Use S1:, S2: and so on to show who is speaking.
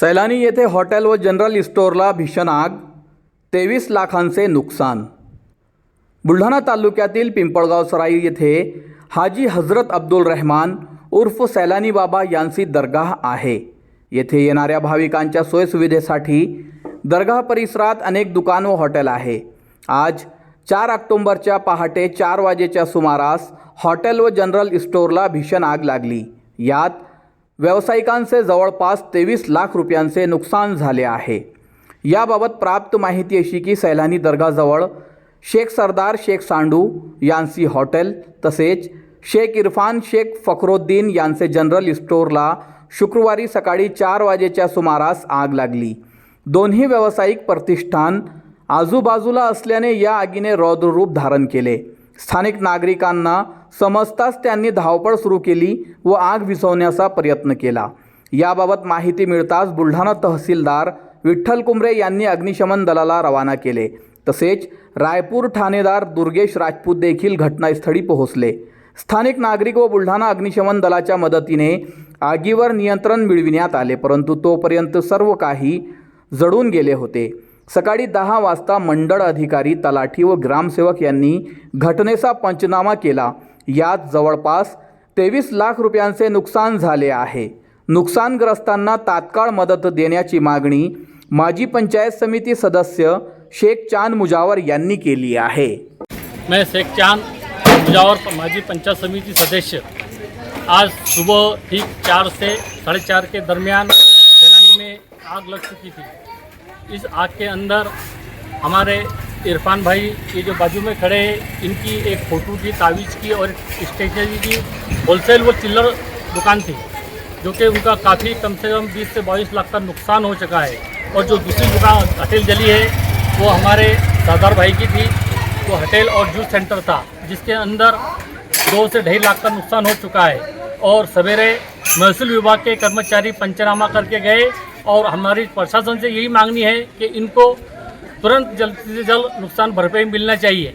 S1: सैलानी येथे हॉटेल व जनरल स्टोअरला भीषण आग तेवीस लाखांचे नुकसान. बुलढाणा तालुक्यातील पिंपळगाव सराई येथे हाजी हजरत अब्दुल रहमान उर्फ सैलानी बाबा यांची दर्गाह आहे. येथे येणाऱ्या भाविकांच्या सोयीसुविधेसाठी दर्गाह परिसरात अनेक दुकान व हॉटेल आहे. आज चार ऑक्टोंबरच्या पहाटे चार वाजेच्या सुमारास हॉटेल व जनरल स्टोअरला भीषण आग लागली. यात व्यावसायिकांचे जवळपास तेवीस लाख रुपयांचे नुकसान झाले आहे. याबाबत प्राप्त माहिती अशी की सैलानी दर्गाजवळ शेख सरदार शेख सांडू यांची हॉटेल तसेच शेख इरफान शेख फखरुद्दीन यांचे जनरल स्टोअरला शुक्रवारी सकाळी चार वाजेच्या सुमारास आग लागली. दोन्ही व्यावसायिक प्रतिष्ठान आजूबाजूला असल्याने या आगीने रौद्ररूप धारण केले. स्थानिक नागरिकांना समजताच त्यांनी धावपळ सुरू केली व आग विझवण्याचा प्रयत्न केला. याबाबत माहिती मिळताच बुलढाणा तहसीलदार विठ्ठल कुंबरे यांनी अग्निशमन दलाला रवाना केले. तसेच रायपूर ठाणेदार दुर्गेश राजपूत देखील घटनास्थळी पोहोचले. स्थानिक नागरिक व बुलढाणा अग्निशमन दलाच्या मदतीने आगीवर नियंत्रण मिळविण्यात आले परंतु तोपर्यंत सर्व काही जळून गेले होते. सकाळी दहा वाजता मंडळ अधिकारी तलाठी व ग्रामसेवक यांनी घटनेचा पंचनामा केला. यात जवळपास तेवीस लाख रुपयांचे नुकसान झाले आहे. नुकसानग्रस्तांना तात्काळ मदत देण्याची मागणी माजी पंचायत समिती सदस्य शेख चांद मुजावर यांनी केली आहे.
S2: मैं शेख चांद मुजावर माजी पंचायत समिति सदस्य। आज सुबह ठीक चार से साढ़े चार के दरमियान सैलानी में आग लग चुकी थी। इस आग के अंदर हमारे इरफान भाई ये जो बाजू में खड़े हैं, इनकी एक फ़ोटो की तावीज़ की और स्टेशनरी की होलसेल व चिल्लर दुकान थी, जो कि उनका काफ़ी कम से कम 20 से 22 लाख का नुकसान हो चुका है। और जो दूसरी दुकान, होटल जली है, वो हमारे सरदार भाई की थी, वो होटल और जूस सेंटर था, जिसके अंदर दो से ढाई लाख का नुकसान हो चुका है। और सवेरे महसूल विभाग के कर्मचारी पंचनामा करके गए और हमारी प्रशासन से यही मांगनी है कि इनको तुरंत जल्द से जल्द नुकसान भरपाई मिलना चाहिए।